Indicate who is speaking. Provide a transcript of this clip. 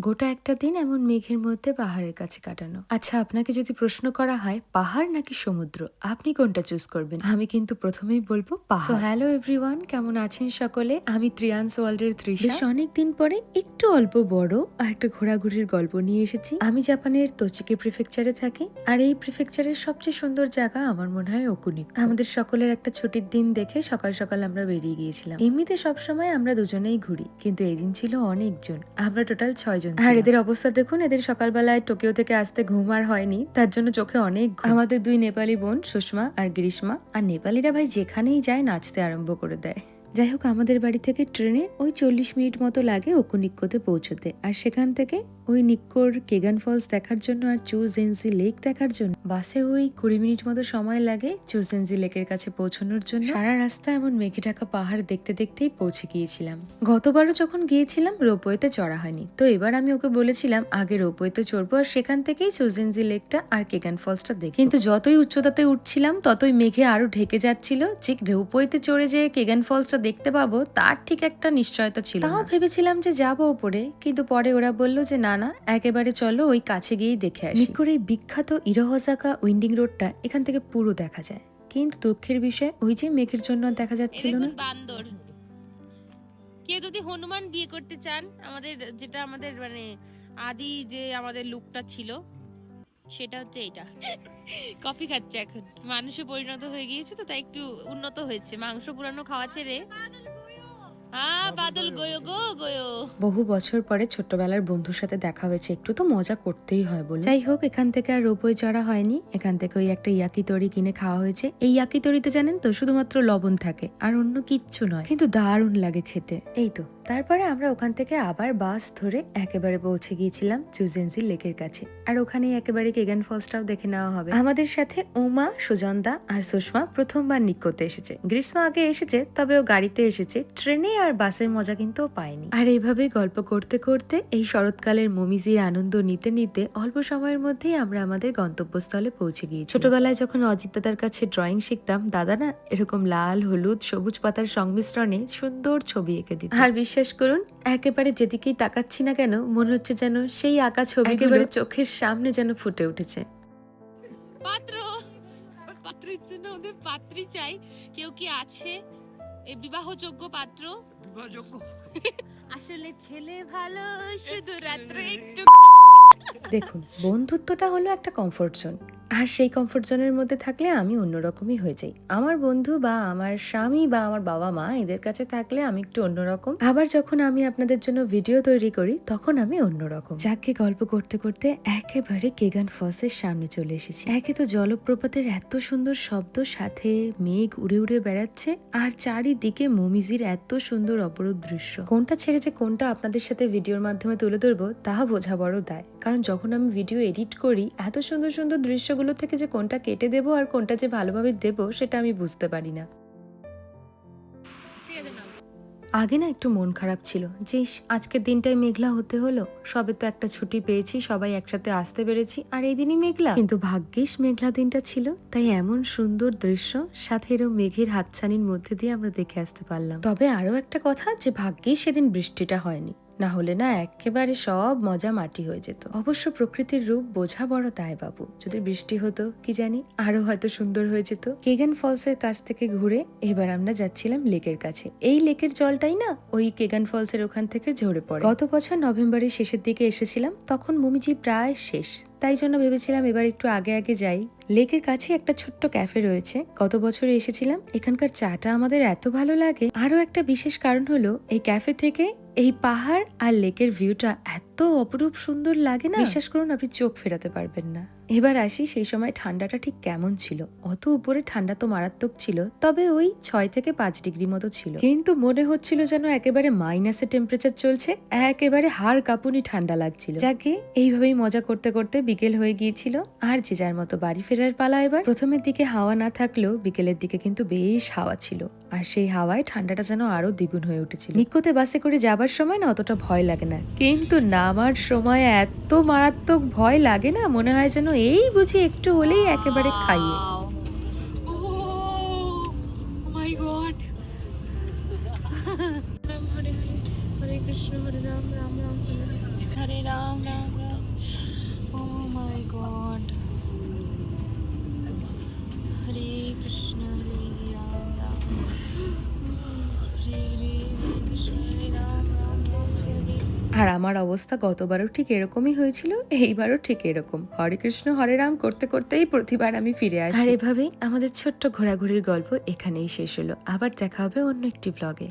Speaker 1: গোটা একটা দিন এমন মেঘের মধ্যে পাহাড়ের কাছে কাটানো। আচ্ছা আপনাকে যদি প্রশ্ন করা হয় পাহাড় নাকি সমুদ্র? আপনি কোনটা চুজ করবেন? আমি কিন্তু প্রথমেই বলব পাহাড়। হ্যালো এভরিওয়ান কেমন আছেন সকলে? আমি ত্রিয়ান্স ওয়ার্ল্ডের ত্রিশা অনেক দিন পরে একটু অল্প বড় আর একটা ঘোরাঘুরির গল্প নিয়ে এসেছি। আমি জাপানের তোচিকে প্রিফেকচারে থাকি আর এই প্রিফেকচারের সবচেয়ে সুন্দর জায়গা আমার মনে হয় ওকুনিক আমাদের সকলের একটা ছুটির দিন দেখে সকাল সকাল আমরা বেরিয়ে গিয়েছিলাম। এমনিতে সবসময় আমরা দুজনেই ঘুরি কিন্তু এই দিন ছিল অনেকজন। আমরা টোটাল ছয় জন আর এদের অবস্থা দেখুন এদের সকালবেলায় টোকিও থেকে আসতে ঘুম আর হয়নি। তার জন্য চোখে অনেক আমাদের দুই নেপালি বোন সুষমা আর গ্রীষ্মা আর নেপালিরা ভাই যেখানেই যায় নাচতে আরম্ভ করে দেয়। যাই হোক আমাদের বাড়ি থেকে ট্রেনে ওই চল্লিশ মিনিট মতো লাগে ওকুনিক্কোতে পৌঁছতে। আর সেখান থেকে ওই নিক্কোর কেগান ফলস দেখার জন্য আর চুজেন্সি লেক দেখার জন্য। বাসে ওই কুড়ি মিনিট মতো সময় লাগে চুজেন্সি লেকের কাছে পৌঁছানোর জন্য। সারা রাস্তা এমন মেঘে ঢাকা পাহাড় দেখতে দেখতেই পৌঁছে গিয়েছিলাম। গতবারও যখন গিয়েছিলাম, রোপওয়েতে চড়া হয়নি। তো এবার আমি ওকে বলেছিলাম, আগে রোপওয়েতে চড়বো আর সেখান থেকেই চুজেন্সি লেকটা আর কেগান ফলসটা দেখি কিন্তু যতই উচ্চতাতে উঠছিলাম, ততই মেঘে আরও ঢেকে যাচ্ছিল। যে রোপওয়েতে চড়ে যে কেগান ফলসটা দেখতে পাবো তার ঠিক একটা নিশ্চয়তা ছিল তাও ভেবেছিলাম যে যাব ওপরে কিন্তু পরে ওরা বলল যে না না একেবারে চলো ওই কাছে গিয়েই দেখে আসি। করে এই বিখ্যাত ইরোহজাকা উইন্ডিং রোডটা এখান থেকে পুরো দেখা যায়। কিন্তু দুঃখের বিষয় ওই যে মেঘের জন্য আর দেখা যাচ্ছিল না।
Speaker 2: বান্দর। কেউ যদি হনুমান বিয়ে করতে চান আমাদের যেটা আমাদের মানে আদি যে আমাদের লুকটা ছিল সেটা হচ্ছে এটা কফি খাচ্ছে এখন। মানুষে পরিণত হয়ে গিয়েছে তো, তাই একটু উন্নত হয়েছে। মাংস পুরানো খাওয়া ছেড়ে
Speaker 1: বহু বছর পরে ছোট্টবেলার বন্ধুর সাথে দেখা হয়েছে। একটু তো মজা করতেই হয় বলে যাই হোক, এখান থেকে আর রোপওয়ে চড়া হয়নি। এখান থেকে ওই একটা ইয়াকি তরি কিনে খাওয়া হয়েছে। এই ইয়াকি তরিতে জানেন তো, শুধুমাত্র লবণ থাকে, আর অন্য কিচ্ছু নয়। কিন্তু দারুণ লাগে খেতে। এই তো, তারপরে আমরা ওখান থেকে আবার বাস ধরে একেবারে পৌঁছে গিয়েছিলাম চুজেন্সি লেকের কাছে। আর ওখানেই একেবারে কেগান ফলসটাও দেখে নেওয়া হবে। আমাদের সাথে উমা, সুজনদা আর সুষমা প্রথমবার নিকোতে এসেছে। গ্রীষ্মা আগে এসেছে, তবে ও গাড়িতে এসেছে। ট্রেনে আর বাসের মজা কিন্তু ও পায়নি আর এইভাবে গল্প করতে করতে এই শরৎকালের মমিজির আনন্দ নিতে নিতে অল্প সময়ের মধ্যেই আমরা আমাদের গন্তব্যস্থলে পৌঁছে গিয়েছি। ছোটবেলায় যখন অজিত দাদার কাছে ড্রয়িং শিখতাম দাদা না এরকম লাল হলুদ সবুজ পাতার সংমিশ্রণে সুন্দর ছবি এঁকে দিত। আর বিশ্বাস করুন একেবারে যেদিকেই তাকাচ্ছি না কেন মনে হচ্ছে যেন সেই আঁকা ছবি একেবারে চোখের সামনে যেন ফুটে উঠেছে।
Speaker 2: পাত্র পাত্রের জন্য ওদের পাত্রী চাই। কেউ কি আছে? এই বিবাহযোগ্য পাত্র?
Speaker 3: বিবাহযোগ্য।
Speaker 2: আসলে ছেলে ভালো শুধু রাত্রে একটু
Speaker 1: দেখুন বন্ধুত্বটা হলো একটা কমফোর্ট জোন আর সেই কমফোর্ট জোনের মধ্যে থাকলে আমি অন্যরকমই হয়ে যাই। আমার বন্ধু বা আমার স্বামী বা আমার বাবা মা এদের কাছে থাকলে আমি একটু অন্যরকম। আবার যখন আমি আপনাদের জন্য ভিডিও তৈরি করি, তখন আমি অন্যরকম। যাকে গল্প করতে করতে একেবারে কেগান ফলসের সামনে চলে এসেছি। একে তো জলপ্রপাতের এত সুন্দর শব্দ, সাথে মেঘ উড়ে উড়ে বেড়াচ্ছে আর চারিদিকে মমিজির এত সুন্দর অপরূপ দৃশ্য। কোনটা ছেড়ে যে কোনটা আপনাদের সাথে ভিডিওর মাধ্যমে তুলে ধরবো, তাহা বোঝা বড় দায়। কারণ যখন আমি ভিডিও এডিট করি, এত সুন্দর সুন্দর দৃশ্যগুলো থেকে যে কোনটা কেটে দেবো আর কোনটা যে ভালোভাবে দেবো, সেটা আমি বুঝতে পারি না। আগে না একটু মন খারাপ ছিল। যে আজকের দিনটায় মেঘলা হতে হলো। সবে তো একটা ছুটি পেয়েছি, সবাই একসাথে আসতে পেরেছি, আর এই দিনই মেঘলা। কিন্তু ভাগ্যিস মেঘলা দিনটা ছিল, তাই এমন সুন্দর দৃশ্য সাথে এরও মেঘের হাতছানির মধ্যে দিয়ে আমরা দেখে আসতে পারলাম। তবে আরও একটা কথা যে ভাগ্যিস সেদিন বৃষ্টিটা হয়নি। না হলে না একেবারে সব মজা মাটি হয়ে যেত। অবশ্য প্রকৃতির রূপ বোঝা বড় তাই বাবু। যদি বৃষ্টি হতো, কি জানি আরও হয়তো সুন্দর হয়ে যেত। কেগান ফলসের কাছ থেকে ঘুরে এবার আমরা যাচ্ছিলাম লেকের কাছে। এই লেকের জলটাই না ওই কেগান ফলসের ওখান থেকে ঝরে পড়ে। গত বছর নভেম্বরের শেষের দিকে এসেছিলাম, তখন মমিজি প্রায় শেষ। তাই জন্য ভেবেছিলাম এবার একটু আগে আগে যাই। লেকের কাছে একটা ছোট্ট ক্যাফে রয়েছে। গত বছরে এসেছিলাম। এখানকার চাটা আমাদের এত ভালো লাগে। আরও একটা বিশেষ কারণ হলো, এই ক্যাফে থেকে এই পাহাড় আর লেকের ভিউটা এত অপরূপ সুন্দর লাগে না। বিশ্বাস করুন, আপনি চোখ ফেরাতে পারবেন না। এবার আসি সেই সময় ঠান্ডাটা ঠিক কেমন ছিল। অত উপরে ঠান্ডা তো মারাত্মক ছিল, তবে ওই ছয় থেকে পাঁচ ডিগ্রি মতো ছিল। কিন্তু মনে হচ্ছিল যেন একেবারে মাইনাসে টেম্পারেচার চলছে, একেবারে হাড় কাঁপুনি ঠান্ডা লাগছিল। যাকে এইভাবেই মজা করতে করতে বিকেল হয়ে গিয়েছিল। আর যে যার মতো বাড়ি ফেরার পালা এবার। প্রথমের দিকে হাওয়া না থাকলেও বিকেলের দিকে কিন্তু বেশ হাওয়া ছিল। আর সেই হাওয়ায় ঠান্ডাটা যেন আরও দ্বিগুণ হয়ে উঠেছিল। নিকোতে বাসে করে যাবার সময় না অতটা ভয় লাগে না। কিন্তু নামার সময় এত মারাত্মক ভয় লাগে না? মনে হয় যেন এই বুঝি একটু হলেই একেবারে খাইয়ে।
Speaker 2: Hare Krishna, Hare Ram Ram Ram, Hare Ram Ram Ram. Oh my god
Speaker 1: আর আমার অবস্থা গতবারও ঠিক এরকমই হয়েছিল, এইবারও ঠিক এরকম। হরে কৃষ্ণ হরে রাম করতে করতেই প্রতিবার আমি ফিরে আসি। আর এভাবেই আমাদের ছোট্ট ঘোরাঘুরির গল্প এখানেই শেষ হলো। আবার দেখা হবে অন্য একটি ব্লগে